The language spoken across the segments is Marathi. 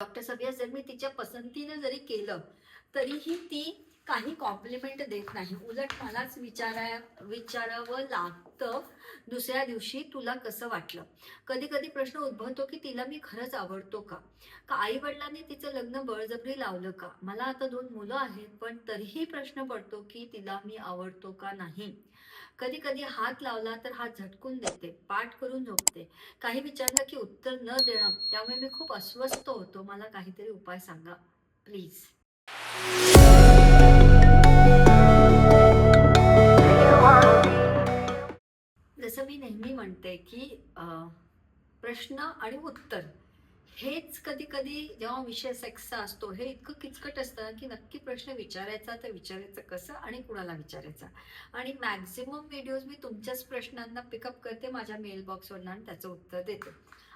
डॉक्टर सबिया जर मी तिच्या पसंतीनं जरी केलं तरीही ती काही कॉम्प्लिमेंट देत नाही. उलट मलाच विचाराय विचारावं लागतं दुसऱ्या दिवशी तुला कसं वाटलं? कधी कधी प्रश्न उद्भवतो की तिला मी खरंच आवडतो का? का आई वडिलांनी तिचं लग्न बळजबरी लावलं का? मला आता दोन मुलं आहेत पण तरीही प्रश्न पडतो की तिला मी आवडतो का नाही? कधी कधी हात लावला तर हात झटकून देते पाठ करून झोपते. काही विचारलं की उत्तर न देणं त्यामुळे मी खूप अस्वस्थ होतो. मला काहीतरी उपाय सांगा प्लीज. जसं मी नेहमी म्हणते की प्रश्न आणि उत्तर हेच कधी कधी जेव्हा विषय सेक्सचा असतो हे इतकं किचकट असतं की नक्की प्रश्न विचारायचा तर विचारायचं कसं आणि कुणाला विचारायचा? आणि मॅक्झिमम व्हिडिओज मी तुमच्याच प्रश्नांना पिकअप करते माझ्या मेल बॉक्सवरनं आणि त्याचं उत्तर देते.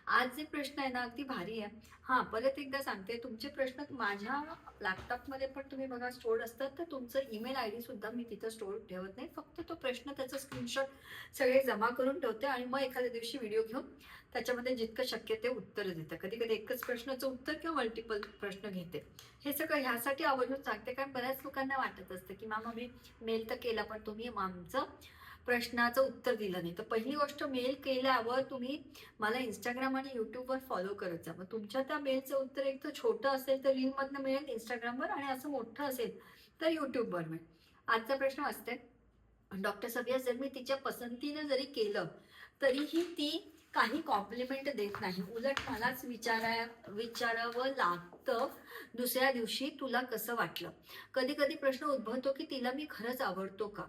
आज जे प्रश्न आहे ना अगदी भारी आहे. हां परत एकदा सांगते. तुमचे प्रश्न माझ्या लॅपटॉपमध्ये पण तुम्ही बघा स्टोर्ड असतात तर तुमचं ईमेल आय डी सुद्धा मी तिथं स्टोर ठेवत नाही. फक्त तो प्रश्न त्याचा स्क्रीनशॉट सगळे जमा करून ठेवते आणि मग एखाद्या दिवशी व्हिडिओ घेऊन त्याच्यामध्ये जितकं शक्य ते उत्तर देतं. कधी कधी एकच प्रश्नाचं उत्तर किंवा मल्टिपल प्रश्न घेते. हे सगळं ह्यासाठी आवर्जून सांगते कारण बऱ्याच लोकांना वाटत असतं की मामा मी मेल तर केला पण तुम्ही आमचं प्रश्नाचं उत्तर दिलं नाही. तर पहिली गोष्ट मेल केल्यावर तुम्ही मला इंस्टाग्राम आणि यूट्यूबवर फॉलो करत जा. मग तुमच्या त्या मेलचं उत्तर एक तर छोटं असेल तर रीलमधनं मिळेल इंस्टाग्रामवर आणि असं मोठं असेल तर यूट्यूबवर मिळेल. आजचा प्रश्न असते डॉक्टर सबिया जर मी तिच्या पसंतीनं जरी केलं तरीही ती काही कॉम्प्लिमेंट देत नाही. उलट मलाच विचाराय विचारावं लागतं दुसऱ्या दिवशी तुला कसं वाटलं. कधी कधी प्रश्न उद्भवतो की तिला मी खरंच आवडतो का?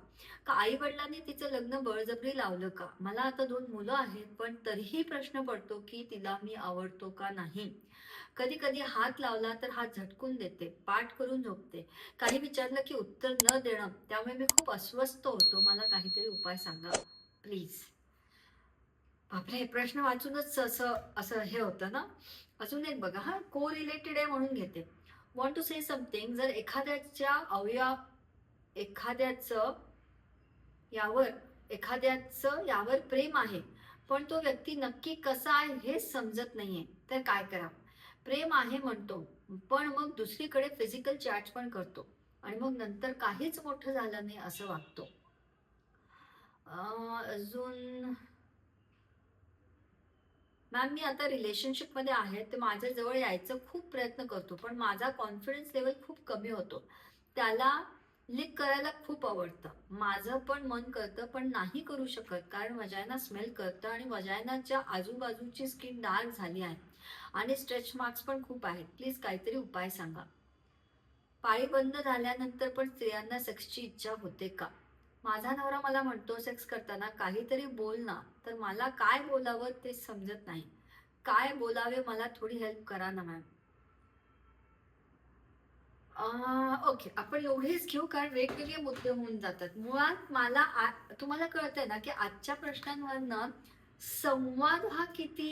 का आई वडिलांनी तिचं लग्न बळजबरी लावलं का? मला आता दोन मुलं आहेत पण तरीही प्रश्न पडतो की तिला मी आवडतो का नाही? कधी कधी हात लावला तर हात झटकून देते पाठ करून झोपते. काही विचारलं की उत्तर न देणं त्यामुळे मी खूप अस्वस्थ होतो. मला काहीतरी उपाय सांगा प्लीज बापरे हे प्रश्न वाचूनच असं असं हे होतं ना? अजून एक बघा हा को रिलेटेड आहे म्हणून घेते. वॉन्ट टू से समथिंग जर एखाद्याच्या अवयव एखाद्याचं यावर एखाद्याचं यावर प्रेम आहे पण तो व्यक्ती नक्की कसा आहे हेच समजत नाहीये तर काय करा? प्रेम आहे म्हणतो पण मग दुसरीकडे फिजिकल चॅट पण करतो. आणि मग नंतर काहीच मोठं झालं नाही असं वागतो. अजून मॅम मी आता रिलेशनशिपमध्ये आहे तर माझ्याजवळ यायचं खूप प्रयत्न करतो पण माझा कॉन्फिडन्स लेवल खूप कमी होतो. त्याला लिक करायला खूप आवडतं. माझं पण मन करतं पण नाही करू शकत कारण वजायना स्मेल करतं आणि वजायनाच्या आजूबाजूची स्किन डार्क झाली आहे. आणि स्ट्रेच मार्क्स पण खूप आहेत. प्लीज काहीतरी उपाय सांगा. पाळी बंद झाल्यानंतर पण स्त्रियांना सेक्सची इच्छा होते का? माझा नवरा मला म्हणतो सेक्स करताना काहीतरी बोल ना. तर मला काय बोलावं ते समजत नाही. काय बोलावे मला थोडी हेल्प करा ना मॅम ओके आपण एवढेच घेऊ कारण वेगवेगळे मुद्दे होऊन जातात. मुळात मला तुम्हाला कळतंय ना की आजच्या प्रश्नांवरनं संवाद हा किती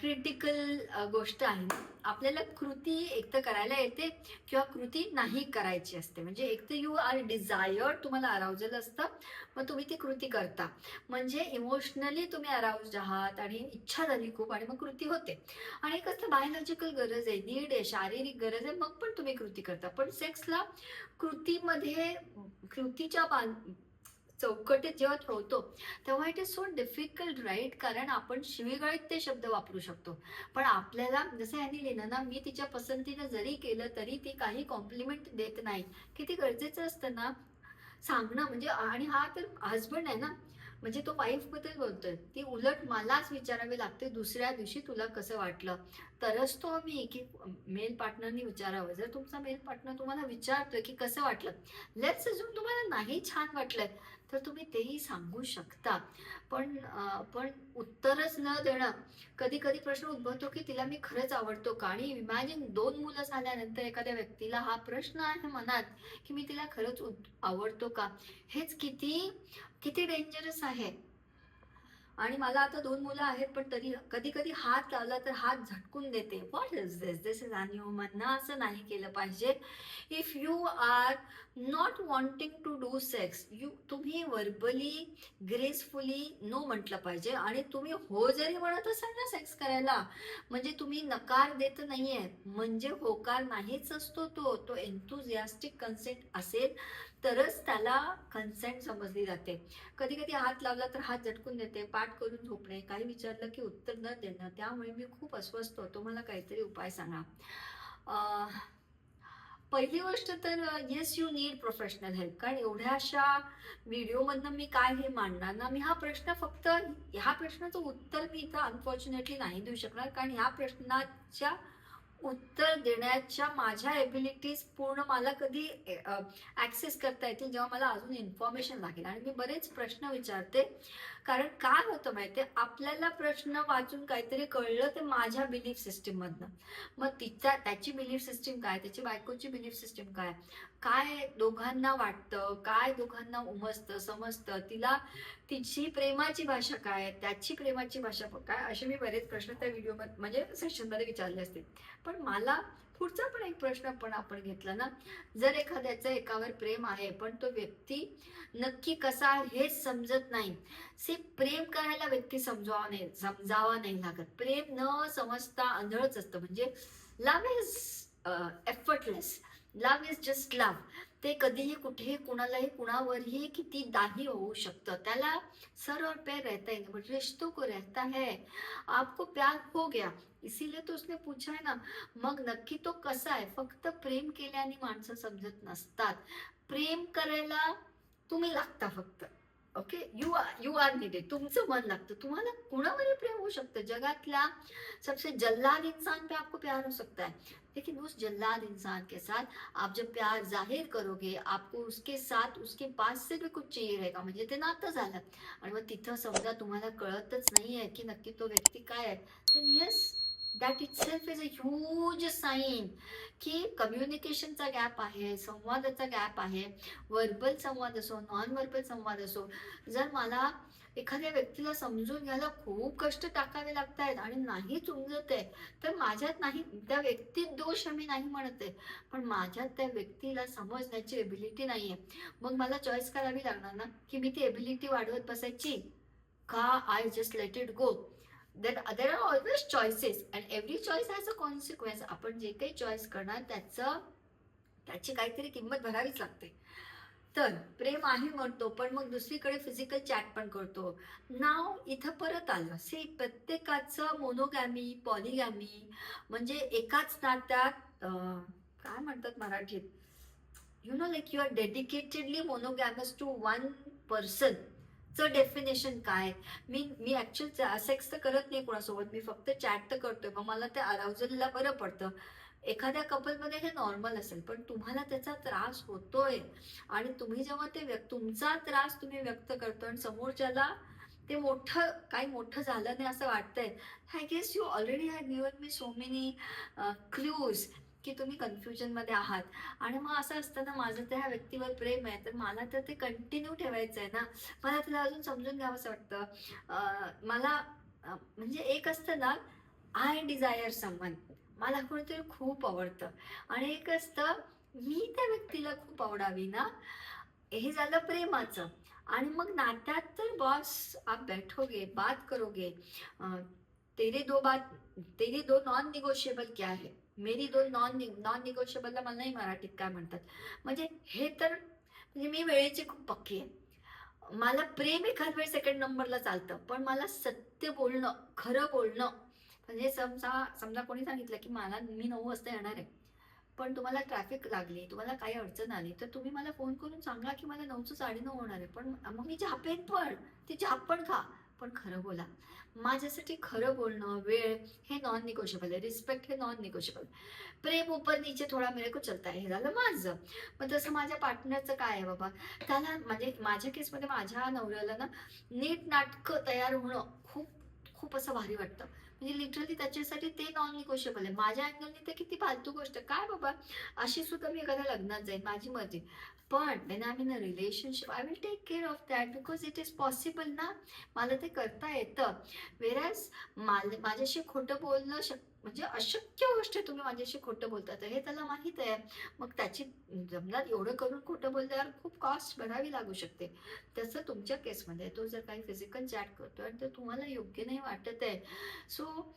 क्रिटिकल गोष्ट आहे. आपल्याला कृती एकतर करायला येते किंवा कृती नाही करायची असते. म्हणजे एक तर यू आर डिझायर्ड तुम्हाला अराउजल असतं मग तुम्ही ती कृती करता. म्हणजे इमोशनली तुम्ही अराउज आहात आणि इच्छा झाली खूप आणि मग कृती होते. आणि एक असतं बायोलॉजिकल गरज आहे नीड आहे शारीरिक गरज आहे मग पण तुम्ही कृती करता. पण सेक्सला कृतीमध्ये कृतीच्या बां चौकटीत जेव्हा ठेवतो तेव्हा it is so difficult right कारण आपण शिवीगाळीत ते शब्द वापरू शकतो. पण आपल्याला जसं यांनी लिहिलं ना मी तिच्या पसंतीनं जरी केलं तरी ती काही कॉम्प्लिमेंट देत नाही. किती गरजेचं असतं ना सांगणं. म्हणजे आणि हा तर हजबंड आहे ना म्हणजे तो वाईफबद्दल बोलतोय. ती उलट मलाच विचारावी लागते दुसऱ्या दिवशी तुला कसं वाटलं? तरच तो मी की मेल पार्टनरनी विचारावं. जर तुमचा मेल पार्टनर तुम्हाला विचारतोय की कसं वाटलं? लेट्स अजून तुम्हाला नाही छान वाटलंय. तर तुम्ही तेही सांगू शकता. पण पण उत्तरच न देणं कधी कधी प्रश्न उद्भवतो की तिला मी खरंच आवडतो का? आणि इमॅजिन दोन मुलं झाल्यानंतर एखाद्या व्यक्तीला हा प्रश्न आहे मनात की मी तिला खरंच आवडतो का? हेच किती किती डेंजरस आहे. आणि मला आता दोन मुलं आहेत पण तरी कधी कधी हात लावला तर हात झटकून देते. What is this this is inhuman ना असं नाही केलं पाहिजे. If you are not wanting to do sex you तुम्ही वर्बली ग्रेसफुली नो म्हटलं पाहिजे. आणि तुम्ही हो जरी म्हणत असाल ना सेक्स करायला म्हणजे तुम्ही नकार देत नाहीये. म्हणजे होकार नाहीच असतो तो. तो एन्थुझियास्टिक कन्सेंट असेल तरच त्याला कन्सेंट समजली जाते. कधी कधी हात लावला तर हात झटकून देते पाठ करून झोपणे काही विचारलं की उत्तर न देणं त्यामुळे मी खूप अस्वस्थ होतो. मला काहीतरी उपाय सांगा. पहिली गोष्ट तर yes you need professional help कारण एवढ्याशा व्हिडिओमधनं मी काय हे मांडणार ना? मी हा प्रश्न फक्त ह्या प्रश्नाचं उत्तर मी इथं अनफॉर्च्युनेटली नाही देऊ शकणार. कारण ह्या प्रश्नाच्या उत्तर देण्याच्या माझ्या एबिलिटीज पूर्ण मला कधी ॲक्सेस करता येतील जेव्हा मला अजून इन्फॉर्मेशन लागेल. आणि मी बरेच प्रश्न विचारते. कारण काय होतं माहितीये? आपल्याला प्रश्न वाचून काहीतरी कळलं ते माझ्या बिलीफ सिस्टीममधनं मग तिचा त्याची बिलीफ सिस्टीम काय? त्याची बायकोची बिलीफ सिस्टीम काय? काय दोघांना वाटतं? काय दोघांना उमजतं समजतं? तिला तिची प्रेमाची भाषा काय? त्याची प्रेमाची भाषा काय? असे मी बरेच प्रश्न त्या व्हिडिओमध्ये म्हणजे सेशनमध्ये विचारले असतील. पण मला पुढचा पण एक प्रश्न पण आपण घेतला ना. जर एखाद्याचं एकावर प्रेम आहे पण तो व्यक्ती नक्की कसा आहे हेच समजत नाही. से प्रेम करायला व्यक्ती समजावा नाही समजावा नाही लागत. प्रेम न समजता आंधळच असतं. म्हणजे love is effortless love is just love ते कधीही कुठेही कुणालाही कुणावरही कितीदाही होऊ शकतं. त्याला सर और पैर रहता ही नहीं बट म्हणजे रिश्तों को रहता है. आपको प्यार हो गया. इसीलिए तो उसने पूछा है ना मग नक्की तो कसा आहे फक्त प्रेम केल्याने माणसं समजत नसतात. प्रेम करायला तुम्ही लागता फक्त. Okay? You are you are needed तुमचं मन लागतं. तुम्हाला कुणावरही प्रेम होऊ शकतं. जगातल्या सबसे जल्लाद इंसान पे आपको प्यार हो सकता है. लेकिन उस जल्लाद इंसान के साथ आप जब प्यार जाहिर करोगे आपको उसके साथ उसके पास से भी कुछ चाहिए रहेगा. म्हणजे ते नातं झालं. आणि मग तिथं समजा तुम्हाला कळतच नाहीये की नक्की तो व्यक्ती काय आहे. तर yes that itself is a huge sign की कम्युनिकेशनचा गॅप आहे संवादाचा गॅप आहे. वर्बल संवाद असो नॉन वर्बल संवाद असो जर मला एखाद्या व्यक्तीला समजून घ्यायला खूप कष्ट टाकावे लागत आहेत आणि नाही चुंजत आहे तर माझ्यात नाही त्या व्यक्तीत दोष आम्ही नाही म्हणत आहे पण माझ्यात त्या व्यक्तीला समजण्याची एबिलिटी नाही आहे मग मला चॉईस करावी लागणार ना? की मी ती एबिलिटी वाढवत बसायची? का I just let it go there there are always choices and every choice has a consequence आपण जे काही चॉईस करणार त्याचं त्याची काहीतरी किंमत भरावीच लागते. तर प्रेम आहे म्हणतो पण मग दुसरीकडे फिजिकल चॅट पण करतो. नाव इथं परत आलं. से प्रत्येकाचं मोनोगॅमी पॉलिगॅमी म्हणजे एकाच नात्यात काय म्हणतात मराठीत? You know like you are dedicatedly monogamous to one person चं डेफिनेशन काय? मी मी ॲक्च्युअली सेक्स तर करत नाही कोणासोबत. मी फक्त चॅट तर करतोय. मग मला ते अराउजलला बरं पडतं. एखाद्या कपलमध्ये हे नॉर्मल असेल पण तुम्हाला त्याचा त्रास होतोय. आणि तुम्ही जेव्हा ते व्यक्त तुमचा त्रास तुम्ही व्यक्त करतो आणि समोरच्याला ते मोठं काही मोठं झालं नाही असं वाटतंय I guess you already have given me so many clues की तुम्ही कन्फ्युजनमध्ये आहात. आणि मग असं असतं ना माझं तर ह्या व्यक्तीवर प्रेम आहे तर मला तर ते कंटिन्यू ठेवायचं आहे ना. मला तिला अजून समजून घ्यावंसं वाटतं. मला म्हणजे एक असतं ना आय डिझायर समवन मला कोणीतरी खूप आवडतं. आणि एक असतं मी त्या व्यक्तीला खूप आवडावी ना. हे झालं प्रेमाचं. आणि मग नात्यात तर बॉस आप बैठोगे बात करोगे. तेरे दो बात तेरी दो नॉन निगोशिएबल क्या आहे मेरी दोन नॉन नॉन निगोशिएबलला मला नाही मराठीत काय म्हणतात. म्हणजे हे तर म्हणजे मी वेळेची खूप पक्की आहे. मला प्रेम एखाद वेळ सेकंड नंबरला चालतं पण मला सत्य बोलणं खरं बोलणं म्हणजे समजा समजा कोणी सांगितलं की मला मी नऊ वाजता येणार आहे पण तुम्हाला ट्रॅफिक लागली तुम्हाला काही अडचण आली तर तुम्ही मला फोन करून सांगा की मला नऊचं साडेनऊ होणार आहे पण मग मी झापेन पण ती झाप पण खा. पण खरं बोला. माझ्यासाठी खरं बोलणं वेळ हे नॉन निगोशिएबल आहे. रिस्पेक्ट हे नॉन निगोशिएबल प्रेम उपर नीचे थोडा मेरे को चलता आहे. हे झालं माझं. पण तसं माझ्या पार्टनरचं काय आहे बाबा? त्याला म्हणजे माझ्या केसमध्ये माझ्या नवऱ्याला ना नीट नाटकं तयार होणं खूप खूप असं भारी वाटतं. म्हणजे लिटरली त्याच्यासाठी ते नॉन निगोशिएबल आहे. माझ्या अँगलने तर किती फालतू गोष्ट. काय बाबा? अशी सुद्धा मी एखाद्या लग्नात जाईन माझी मर्जी. पण when I mean a relationship I will take care of that because it is possible ना? मला ते करता येतं. वेरॅज माल माझ्याशी खोटं बोलणं शक्य म्हणजे अशक्य गोष्ट आहे तुम्ही माझ्याशी खोटं बोलता तर हे त्याला माहीत आहे. मग त्याची जमणार एवढं करून खोटं बोलल्यावर खूप कॉस्ट भरावी लागू शकते. तसं तुमच्या केसमध्ये तो जर काही फिजिकल चॅट करतो आणि तर तुम्हाला योग्य नाही वाटत आहे. So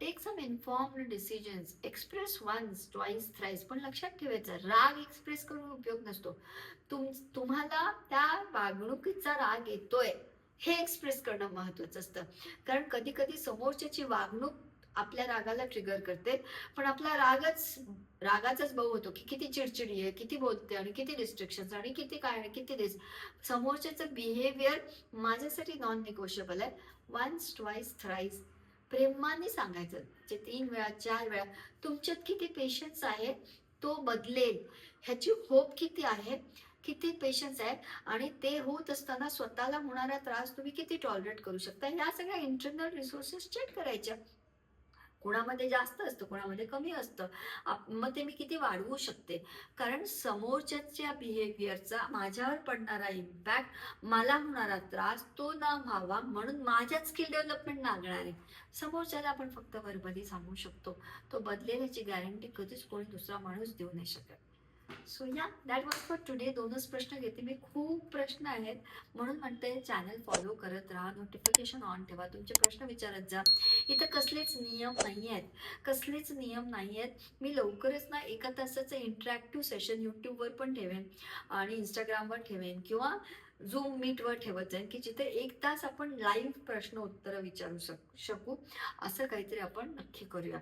take some informed decisions express once twice thrice पण लक्षात ठेवायचं राग एक्सप्रेस करून उपयोग नसतो. तुम तुम्हाला त्या वागणुकीचा राग येतोय हे एक्सप्रेस करणं महत्वाचं असतं. कारण कधी कधी समोरच्याची वागणूक आपल्या रागाला ट्रिगर करते. पण आपला रागच रागाचाच भाऊ होतो की किती चिडचिडी आहे किती बोलते आणि किती रिस्ट्रिक्शन आणि किती काय आणि किती दिस समोरच्याचं बिहेवियर माझ्यासाठी नॉन निगोशिएबल आहे. वन्स ट्वाईस थ्राईस प्रेमाने सांगायचं. जे तीन वेळा चार वेळा. तुमच्यात किती पेशन्स आहे तो बदलेल. ह्याची होप किती आहे किती पेशन्स आहे आणि ते होत असताना स्वतःला होणारा त्रास तुम्ही किती टॉलरेट करू शकता? ह्या सगळ्या इंटरनल रिसोर्सेस चेक करायच्या. कुणामध्ये जास्त असतं कुणामध्ये कमी असतं. आप- मग ते मी किती वाढवू शकते? कारण समोरच्याच्या बिहेवियरचा माझ्यावर पडणारा इम्पॅक्ट मला होणारा त्रास तो न व्हावा म्हणून माझ्यात स्किल डेव्हलपमेंट लागणार आहे. समोरच्याला आपण फक्त verbally सांगू शकतो. तो बदलेल्याची गॅरंटी कधीच कोणी दुसरा माणूस देऊ नाही शकत. सो या दॅट वॉज फॉर टुडे दोनच प्रश्न घेते. मी खूप प्रश्न आहेत. म्हणून म्हणते चॅनल फॉलो करत राहा. नोटिफिकेशन ऑन ठेवा. तुमचे प्रश्न विचारत जा. इथं कसलेच नियम नाही आहेत. कसलेच नियम नाही आहेत. मी लवकरच ना एका तासाचं इंटरॅक्टिव्ह सेशन यूट्यूबवर पण ठेवेन. आणि इंस्टाग्रामवर ठेवेन. किंवा झूम मीटवर ठेवत जाईन की जिथे एक तास आपण लाईव्ह प्रश्न उत्तरं विचारू शक शकू. असं काहीतरी आपण नक्की करूया.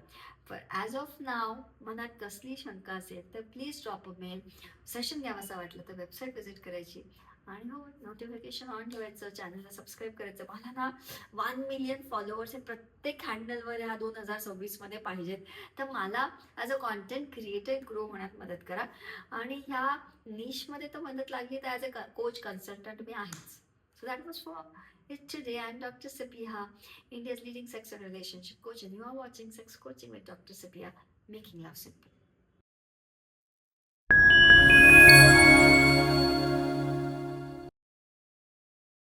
पण ॲज ऑफ नाव मनात कसली शंका असेल तर please drop a mail session घ्यावासा वाटलं तर वेबसाईट व्हिजिट करायची. आणि हो नोटिफिकेशन ऑन ठेवायचं चॅनलला सबस्क्राईब करायचं. मला ना वन मिलियन फॉलोअर्स हे प्रत्येक हँडलवर ह्या दोन हजार सव्वीसमध्ये पाहिजेत. तर मला as a content creator grow होण्यात मदत करा. आणि ह्या निशमध्ये तर मदत लागली तर ॲज अ कोच कन्सल्टंट मी आहेच. So that was for it today I am doctor सपिहा India's leading sex relationship coach you are watching sex coaching with doctor with making love simple.